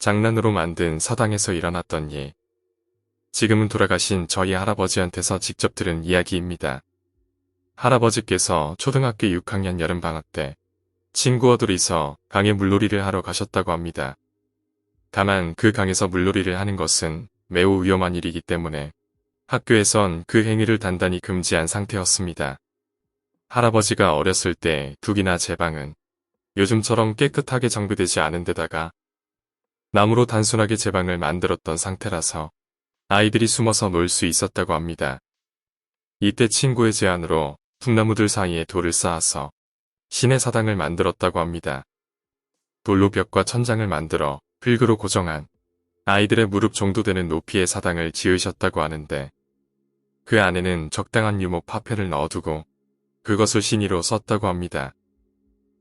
장난으로 만든 사당에서 일어났던 일. 지금은 돌아가신 저희 할아버지한테서 직접 들은 이야기입니다. 할아버지께서 초등학교 6학년 여름방학 때 친구와 둘이서 강에 물놀이를 하러 가셨다고 합니다. 다만 그 강에서 물놀이를 하는 것은 매우 위험한 일이기 때문에 학교에선 그 행위를 단단히 금지한 상태였습니다. 할아버지가 어렸을 때 둑이나 제방은 요즘처럼 깨끗하게 정비되지 않은 데다가 나무로 단순하게 제 방을 만들었던 상태라서 아이들이 숨어서 놀 수 있었다고 합니다. 이때 친구의 제안으로 둑나무들 사이에 돌을 쌓아서 신의 사당을 만들었다고 합니다. 돌로 벽과 천장을 만들어 필그로 고정한 아이들의 무릎 정도 되는 높이의 사당을 지으셨다고 하는데 그 안에는 적당한 유목 파편을 넣어두고 그것을 신의로 썼다고 합니다.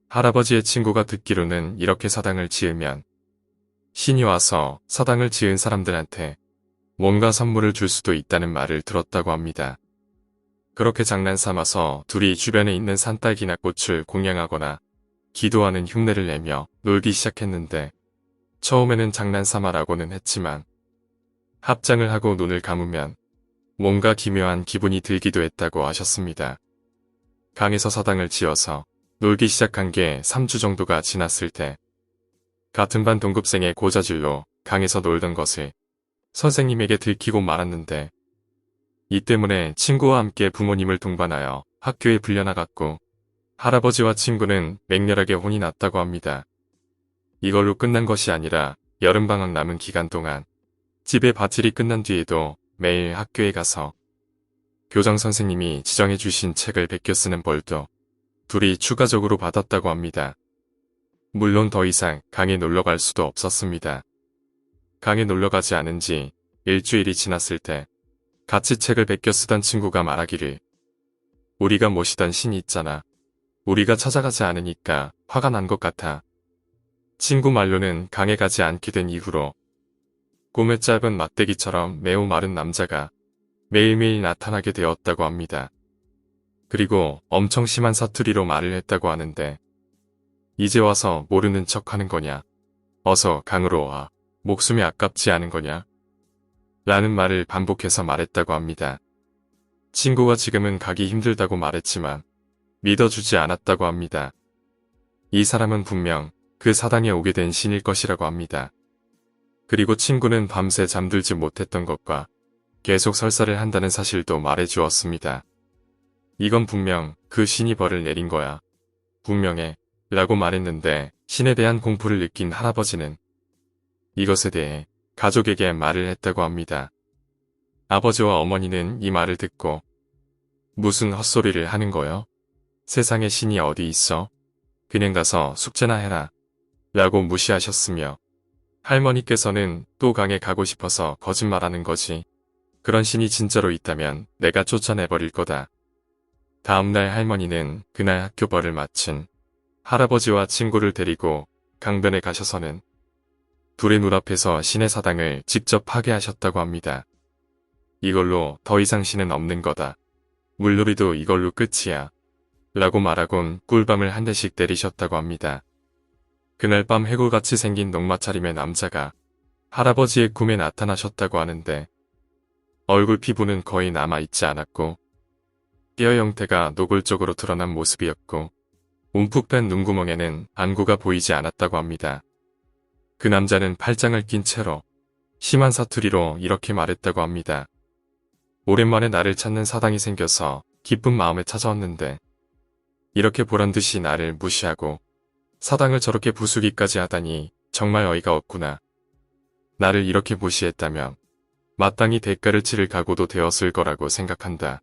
할아버지의 친구가 듣기로는 이렇게 사당을 지으면 신이 와서 사당을 지은 사람들한테 뭔가 선물을 줄 수도 있다는 말을 들었다고 합니다. 그렇게 장난 삼아서 둘이 주변에 있는 산딸기나 꽃을 공양하거나 기도하는 흉내를 내며 놀기 시작했는데 처음에는 장난 삼아라고는 했지만 합장을 하고 눈을 감으면 뭔가 기묘한 기분이 들기도 했다고 하셨습니다. 강에서 사당을 지어서 놀기 시작한 게 3주 정도가 지났을 때 같은 반 동급생의 고자질로 강에서 놀던 것을 선생님에게 들키고 말았는데 이 때문에 친구와 함께 부모님을 동반하여 학교에 불려나갔고 할아버지와 친구는 맹렬하게 혼이 났다고 합니다. 이걸로 끝난 것이 아니라 여름방학 남은 기간 동안 집에 밭일이 끝난 뒤에도 매일 학교에 가서 교장 선생님이 지정해 주신 책을 베껴 쓰는 벌도 둘이 추가적으로 받았다고 합니다. 물론 더 이상 강에 놀러 갈 수도 없었습니다. 강에 놀러 가지 않은 지 일주일이 지났을 때 같이 책을 베껴 쓰던 친구가 말하기를 우리가 모시던 신이 있잖아. 우리가 찾아가지 않으니까 화가 난 것 같아. 친구 말로는 강에 가지 않게 된 이후로 꿈의 짧은 막대기처럼 매우 마른 남자가 매일매일 나타나게 되었다고 합니다. 그리고 엄청 심한 사투리로 말을 했다고 하는데 이제 와서 모르는 척 하는 거냐? 어서 강으로 와. 목숨이 아깝지 않은 거냐? 라는 말을 반복해서 말했다고 합니다. 친구가 지금은 가기 힘들다고 말했지만 믿어주지 않았다고 합니다. 이 사람은 분명 그 사당에 오게 된 신일 것이라고 합니다. 그리고 친구는 밤새 잠들지 못했던 것과 계속 설사를 한다는 사실도 말해 주었습니다. 이건 분명 그 신이 벌을 내린 거야. 분명해. 라고 말했는데 신에 대한 공포를 느낀 할아버지는 이것에 대해 가족에게 말을 했다고 합니다. 아버지와 어머니는 이 말을 듣고 무슨 헛소리를 하는 거요? 세상에 신이 어디 있어? 그냥 가서 숙제나 해라. 라고 무시하셨으며 할머니께서는 또 강에 가고 싶어서 거짓말하는 거지. 그런 신이 진짜로 있다면 내가 쫓아내버릴 거다. 다음날 할머니는 그날 학교 벌을 마친 할아버지와 친구를 데리고 강변에 가셔서는 둘의 눈앞에서 신의 사당을 직접 파괴하셨다고 합니다. 이걸로 더 이상 신은 없는 거다. 물놀이도 이걸로 끝이야. 라고 말하곤 꿀밤을 한 대씩 때리셨다고 합니다. 그날 밤 해골같이 생긴 농마 차림의 남자가 할아버지의 꿈에 나타나셨다고 하는데 얼굴 피부는 거의 남아있지 않았고 뼈 형태가 노골적으로 드러난 모습이었고 움푹 뺀 눈구멍에는 안구가 보이지 않았다고 합니다. 그 남자는 팔짱을 낀 채로 심한 사투리로 이렇게 말했다고 합니다. 오랜만에 나를 찾는 사당이 생겨서 기쁜 마음에 찾아왔는데 이렇게 보란 듯이 나를 무시하고 사당을 저렇게 부수기까지 하다니 정말 어이가 없구나. 나를 이렇게 무시했다면 마땅히 대가를 치를 각오도 되었을 거라고 생각한다.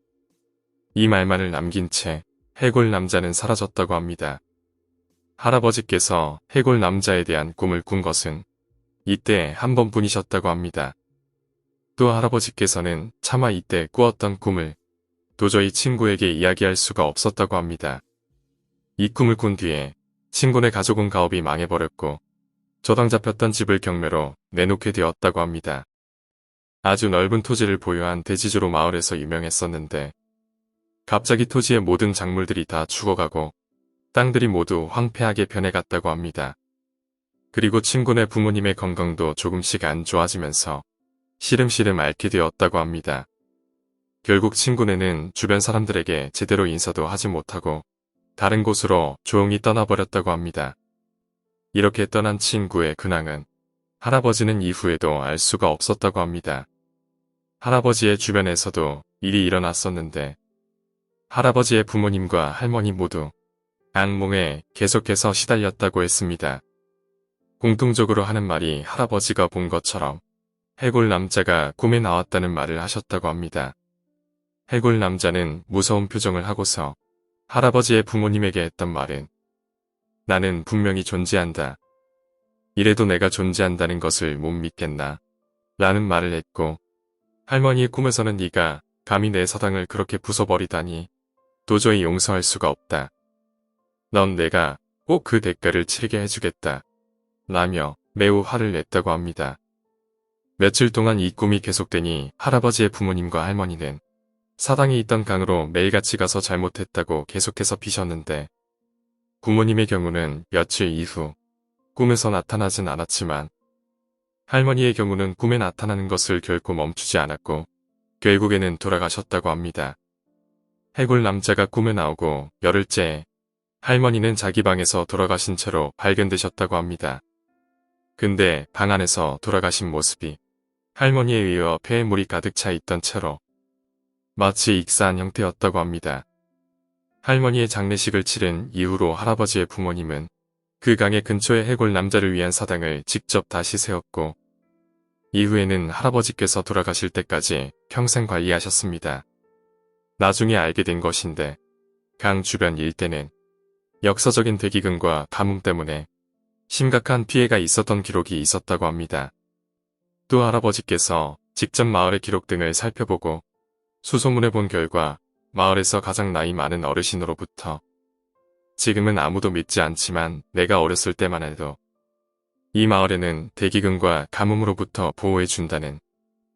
이 말만을 남긴 채 해골 남자는 사라졌다고 합니다. 할아버지께서 해골 남자에 대한 꿈을 꾼 것은 이때 한 번뿐이셨다고 합니다. 또 할아버지께서는 차마 이때 꾸었던 꿈을 도저히 친구에게 이야기할 수가 없었다고 합니다. 이 꿈을 꾼 뒤에 친구네 가족은 가업이 망해버렸고 저당 잡혔던 집을 경매로 내놓게 되었다고 합니다. 아주 넓은 토지를 보유한 대지주로 마을에서 유명했었는데 갑자기 토지의 모든 작물들이 다 죽어가고 땅들이 모두 황폐하게 변해갔다고 합니다. 그리고 친구네 부모님의 건강도 조금씩 안 좋아지면서 시름시름 앓게 되었다고 합니다. 결국 친구네는 주변 사람들에게 제대로 인사도 하지 못하고 다른 곳으로 조용히 떠나버렸다고 합니다. 이렇게 떠난 친구의 근황은 할아버지는 이후에도 알 수가 없었다고 합니다. 할아버지의 주변에서도 일이 일어났었는데 할아버지의 부모님과 할머니 모두 악몽에 계속해서 시달렸다고 했습니다. 공통적으로 하는 말이 할아버지가 본 것처럼 해골 남자가 꿈에 나왔다는 말을 하셨다고 합니다. 해골 남자는 무서운 표정을 하고서 할아버지의 부모님에게 했던 말은 나는 분명히 존재한다. 이래도 내가 존재한다는 것을 못 믿겠나? 라는 말을 했고 할머니의 꿈에서는 네가 감히 내 사당을 그렇게 부숴버리다니 도저히 용서할 수가 없다. 넌 내가 꼭 그 대가를 치르게 해주겠다. 라며 매우 화를 냈다고 합니다. 며칠 동안 이 꿈이 계속되니 할아버지의 부모님과 할머니는 사당에 있던 강으로 매일같이 가서 잘못했다고 계속해서 비셨는데 부모님의 경우는 며칠 이후 꿈에서 나타나진 않았지만 할머니의 경우는 꿈에 나타나는 것을 결코 멈추지 않았고 결국에는 돌아가셨다고 합니다. 해골 남자가 꿈에 나오고 열흘째 할머니는 자기 방에서 돌아가신 채로 발견되셨다고 합니다. 근데 방 안에서 돌아가신 모습이 할머니에 의해 폐에 물이 가득 차 있던 채로 마치 익사한 형태였다고 합니다. 할머니의 장례식을 치른 이후로 할아버지의 부모님은 그 강의 근처의 해골 남자를 위한 사당을 직접 다시 세웠고 이후에는 할아버지께서 돌아가실 때까지 평생 관리하셨습니다. 나중에 알게 된 것인데 강 주변 일대는 역사적인 대기근과 가뭄 때문에 심각한 피해가 있었던 기록이 있었다고 합니다. 또 할아버지께서 직접 마을의 기록 등을 살펴보고 수소문해 본 결과 마을에서 가장 나이 많은 어르신으로부터 지금은 아무도 믿지 않지만 내가 어렸을 때만 해도 이 마을에는 대기근과 가뭄으로부터 보호해준다는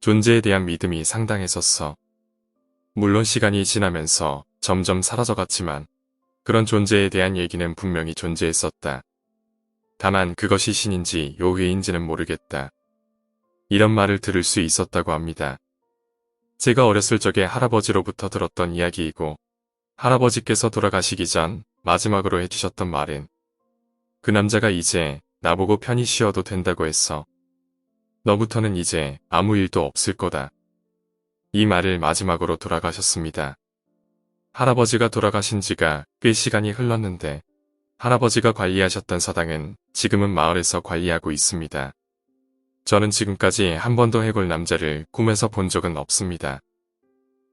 존재에 대한 믿음이 상당했었어. 물론 시간이 지나면서 점점 사라져갔지만 그런 존재에 대한 얘기는 분명히 존재했었다. 다만 그것이 신인지 요괴인지는 모르겠다. 이런 말을 들을 수 있었다고 합니다. 제가 어렸을 적에 할아버지로부터 들었던 이야기이고 할아버지께서 돌아가시기 전 마지막으로 해주셨던 말은 그 남자가 이제 나보고 편히 쉬어도 된다고 했어. 너부터는 이제 아무 일도 없을 거다. 이 말을 마지막으로 돌아가셨습니다. 할아버지가 돌아가신 지가 꽤 시간이 흘렀는데 할아버지가 관리하셨던 사당은 지금은 마을에서 관리하고 있습니다. 저는 지금까지 한 번도 해골 남자를 꿈에서 본 적은 없습니다.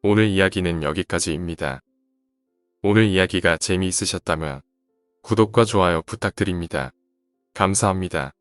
오늘 이야기는 여기까지입니다. 오늘 이야기가 재미있으셨다면 구독과 좋아요 부탁드립니다. 감사합니다.